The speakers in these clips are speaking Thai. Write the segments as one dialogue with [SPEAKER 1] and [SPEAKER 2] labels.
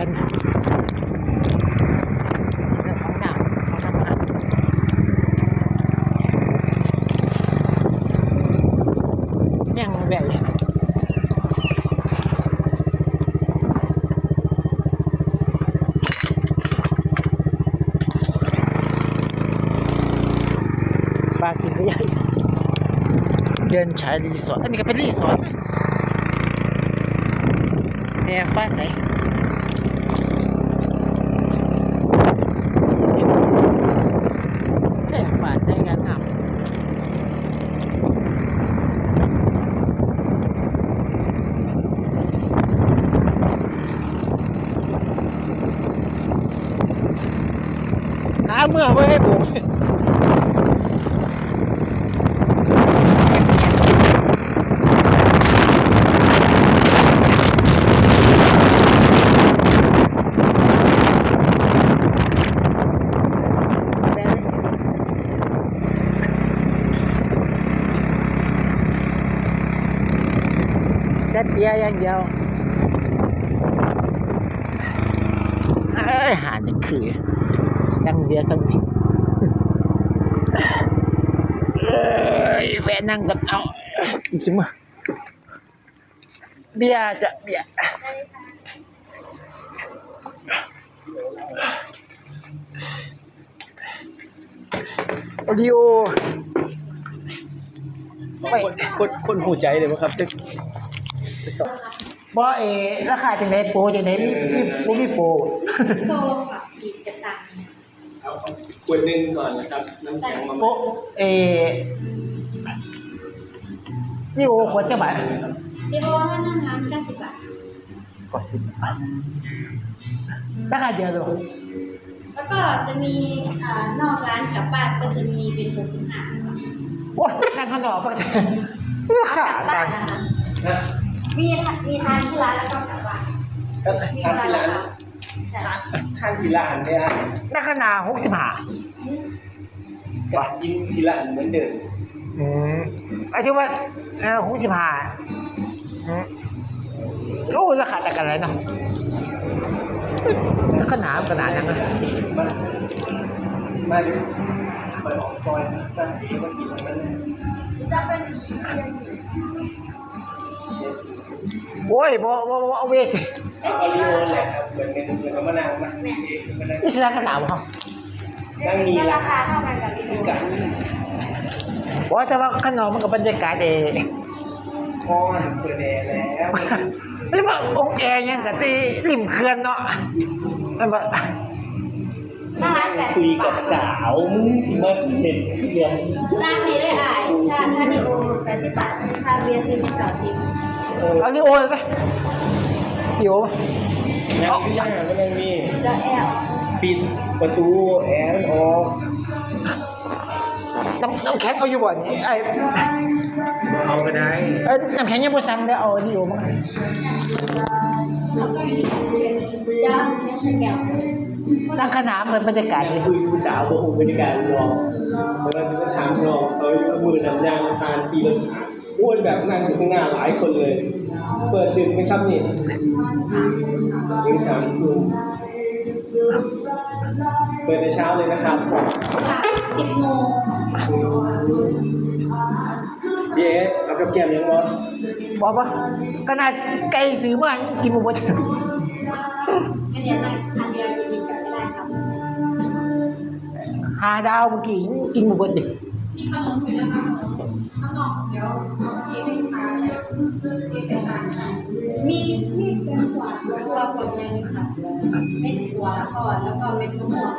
[SPEAKER 1] อนเงของน้ำของธรรมะยังแบบนี้ฝากถึงก็ยังเดินชายรีสอร์ทอันนี้ก็เป็นรีสอร์ทแอร์ฟ้าใส แม่ฝาใส่กันทำหาเมื่อไว้ให้ผมแต่เบียร์อย่างเดียวเอ้ยหานี่คือ สั่งเบียร์สั่งพริกเอ้ยแวะนั่งกันเอาจริงมั้ยเบียร์จะเบียร์โอดิโอไม่
[SPEAKER 2] คนคนคนหูใจเลยมั้งครับจะ
[SPEAKER 1] บ่เอราคาจังไดโปรจังไดมีมีบ่มีโปร
[SPEAKER 3] โตแบบอีกจะตังค์
[SPEAKER 2] เอาขวดหนึ่งก่อนนะครับ น้ำแข็งมา
[SPEAKER 1] โปรเอนี่โอขวดจะบาท
[SPEAKER 3] ดีโอถ้านั่งร้านเก้าสิบบาท
[SPEAKER 1] ก็สิบบาทราคาเดียวเลย
[SPEAKER 3] แล้วก็จะมีเอ่อนอกร้านกลับบ้านก็จะมีเป็นหกสิบห้า
[SPEAKER 1] โอ้ยนั่งข้างนอกปะราคาก
[SPEAKER 3] ลับบ้า
[SPEAKER 1] ต่านง
[SPEAKER 3] นะคะ
[SPEAKER 2] นะ
[SPEAKER 3] มีมีทานที่ร้านแล้วก็กลับบ้าน
[SPEAKER 2] ก็
[SPEAKER 3] มี
[SPEAKER 2] ทาน
[SPEAKER 3] ร้าน
[SPEAKER 2] ที่
[SPEAKER 3] แล้
[SPEAKER 2] ร้า
[SPEAKER 3] วนใช่
[SPEAKER 2] ทานทีละอันเนี่ย
[SPEAKER 1] ราคาหนาหกสิบห้า
[SPEAKER 2] ก็กินทีละอันเหมือนเดิม
[SPEAKER 1] อืมไอ้ที่ว่าเออหกสิบห้าอืมโอ้ราคาต่างกันเลยเนาะราคาหนาขนาดนั้นนะ
[SPEAKER 2] มามาดิไปออกซอยนะมาดีมากินแล้วนะ
[SPEAKER 3] จะเป็น
[SPEAKER 1] โอ้ยบ่บ่บ่เอาเวสิ
[SPEAKER 2] เอาเอาลีโอแหละครับเหมือนกันเหมือนกับมะนาวนะเอ๊ะมะนาว
[SPEAKER 1] นี่ชนะขนาดบ่ครับ
[SPEAKER 2] นั่งมี
[SPEAKER 3] ก็ราคาเท่ากันกับดีโอ
[SPEAKER 2] กัน
[SPEAKER 1] โอ้แต่ว่าข้างนอกมันก็บรรยากาศเอง
[SPEAKER 2] พอนเปิดแอร์แล้ว
[SPEAKER 1] ไม่ว่าองค์แอร์ยังกับตีริมเขื่อนเนาะมันแบบ
[SPEAKER 3] หน้าร้านแปด
[SPEAKER 2] คุ
[SPEAKER 3] สิ
[SPEAKER 2] ย
[SPEAKER 3] บบา
[SPEAKER 2] กับ
[SPEAKER 3] ท
[SPEAKER 2] สาวมึงสิมาเด็ดเดียว
[SPEAKER 3] ร้านนี้ได้อ่ายถ้าถ้าดีโอแปดสิบบาทถ้าเบียร์ซื้อมาต่อที
[SPEAKER 2] เออ
[SPEAKER 1] เอาดิโอเลยไปดิโอ
[SPEAKER 2] ยังที่ย่างก็ยังมี
[SPEAKER 3] จะแอล
[SPEAKER 2] ปิดประตูแอร์มันออก
[SPEAKER 1] น้ำน้ำแข็งเอาอยู่บ่อนไอ้
[SPEAKER 2] เอาก็ได้
[SPEAKER 1] เอ้ยน้ำแข็งยังบ่สั่งได้เอาดิโอมาให้
[SPEAKER 3] แล้วก็มีเบียร์ย่าง แก้ว
[SPEAKER 1] นั่งขนาดเหมือนบรรยากาศเลย
[SPEAKER 2] คุยผู้สาวบ่ฮู้บรรยากาศรอแล้วก็ถามรอเขามือนำยางทานทีละอ้วนแบบนั่งอยู่ข้างหน้าหลายคนเลย เปิดดึกไหมครับนี่ยังสามทุ่มเปิดในเช้าเลยนะครับ
[SPEAKER 3] สิบโมง
[SPEAKER 2] พี่เอ๊ะเอากับแก้มยังวะ
[SPEAKER 1] บอกว่าขนาดไก่ซื้อมายังกินบ่หมด
[SPEAKER 3] งั้นเดี๋ยวนั่งทานเบียร์เย็
[SPEAKER 1] หาดาวเมื่อกี้ยังกินบ่หมดเลย
[SPEAKER 3] ขนมอยู่นะคะขนมเดี๋ยวพี่ไม่ทานเลยพี่เป็นทานมีมีเป็นขวดตัวผลไม้ค่ะเป็นหัวทอดแล้วก็เป็นมะม่วง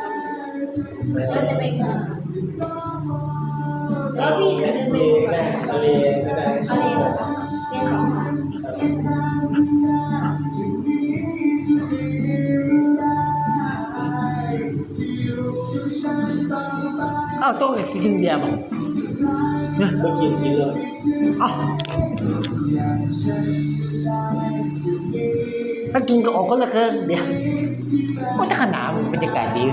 [SPEAKER 3] แล้วจะเป็นแล้วพี่จะเดินไป
[SPEAKER 2] เอ
[SPEAKER 3] ดู
[SPEAKER 2] ง
[SPEAKER 3] ก่อน
[SPEAKER 2] เอ้า
[SPEAKER 1] โต๊ะสิกินเบียร์บ่
[SPEAKER 2] เมื่อกี้กินเลย
[SPEAKER 1] เอ้าถ้ากินก็ออกคนละเครื่องเบียร์โอ้แต่ขนาดมันบรรยากาศดี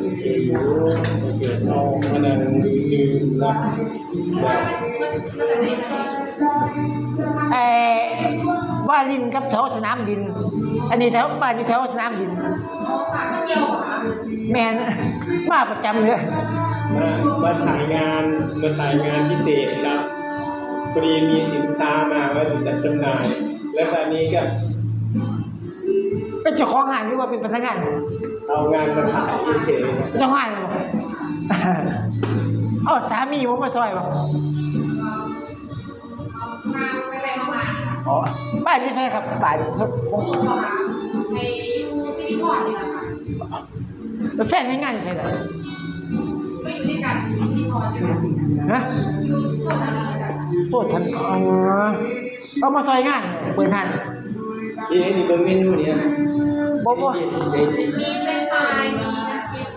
[SPEAKER 2] โอเคอยู่โอเคเอามานั่งดื่มเห
[SPEAKER 3] นะ
[SPEAKER 4] มันมันจะไหนคะ
[SPEAKER 1] ไอ้ว่าลินกับแถวสนามบิน อันนี้แถวบ้านอยู่แถวสนามบิน
[SPEAKER 4] อ๋อค่ะมันเกี่ยวเหรอคะ
[SPEAKER 1] แมนมาประจำเลย
[SPEAKER 3] มามาถ่ายงานมาถ่ายงานพิเศษครับพอดีมีสินค้ามาไว้จัดจำหน่าย และตอนนี้ก็
[SPEAKER 1] เป็นเจ้าของงานหรือว่าเป็นพนักงาน
[SPEAKER 3] เอางานมาถ่ายเฉยๆ
[SPEAKER 1] เป็นเจ้าของงานเหรอเอ๋อสามีผมมาซอยบ่
[SPEAKER 4] มาไปไปมามาค่ะ
[SPEAKER 1] อ๋อบ้านไม่ใช่ครับบ้านผม
[SPEAKER 4] ผมขอมาในยูซิลิคอนนี่แหละค่ะ
[SPEAKER 1] เป็นแฟนให้งานอยู่ใช่ไหม
[SPEAKER 4] ก็อยู่ด้วยกันยูซิลิคอนด้วยกัน
[SPEAKER 1] ฮะ
[SPEAKER 4] อยู่ตัวทางนี้กัน
[SPEAKER 1] โสดทันอ๋อเอามาซอยงานเปิดทัน
[SPEAKER 3] นี่นี่เป็นเมนูนี้นะ
[SPEAKER 1] บ่บ่
[SPEAKER 3] ใช่จริง
[SPEAKER 4] มีเป็นไฟมีนักเก็ต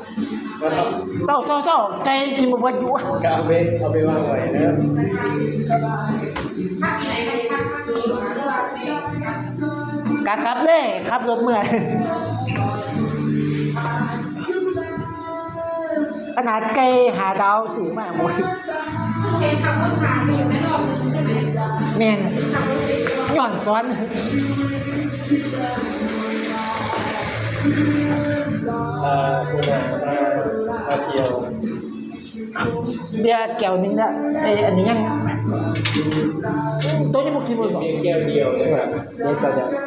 [SPEAKER 3] ก็ต้อง
[SPEAKER 1] เศร้าเศร้าเศร้าใจกินบ่เบิดอยู่อะ
[SPEAKER 3] ก็เอาไปเอาไปวางไว้นะ
[SPEAKER 4] กะ
[SPEAKER 1] ครับเลยขับรถเมื่อยขนาดไกลหาดาวสีมากหมด
[SPEAKER 4] เคยขับรถผ่านไปอยู่แม่รอบนึงใช่ไหม
[SPEAKER 1] แมน
[SPEAKER 4] ขับรถไปรอบ
[SPEAKER 1] ย้อนซ้อน
[SPEAKER 3] เอ่อคุณอามาเที่ยว
[SPEAKER 1] เบียร์แก้วนึงนะไออันนี้ยังตัวนี้บ่กินบ่บอ
[SPEAKER 3] เพียงแก้วเดียวนะครับ
[SPEAKER 1] เดี๋ยวก็จะ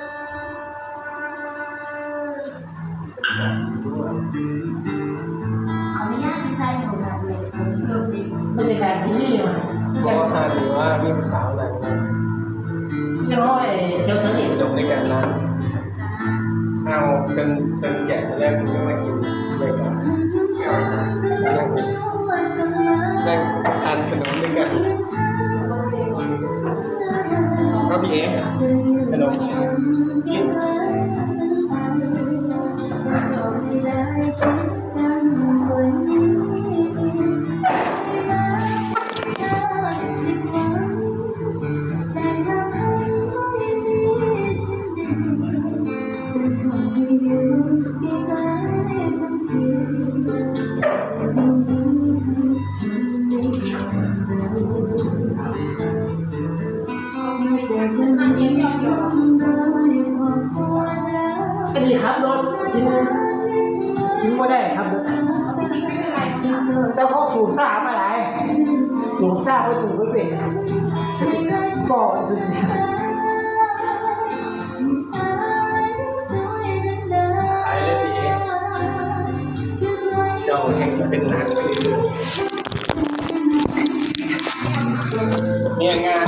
[SPEAKER 1] มัน
[SPEAKER 5] เพ
[SPEAKER 3] ราะว่าทานหรือว่ามีสาวหลังนะ
[SPEAKER 1] ยังร้อยเจ้าตัวนี้
[SPEAKER 3] ลงในการนั้นเอาเป็นเป็นแกะแรกผมก็มากินด้วยกันนั่งนั่งทานขนมด้วยกันก็พี่เอ๋ขนมกิน
[SPEAKER 4] อดยอด
[SPEAKER 1] อันนี้ครับรถกินกินบ่ได้ครับรถ
[SPEAKER 4] จริงๆไม่เป็นไรค่ะ
[SPEAKER 1] แต่เขาสูบซ่ามาหลายสูบซ่าไปสูบไปเป็นก่อนสุด
[SPEAKER 3] ขายเลยพี่เอ๋เจ้าแห่งจะเป็นหนักไปเรื่อยๆเนี่ยงาน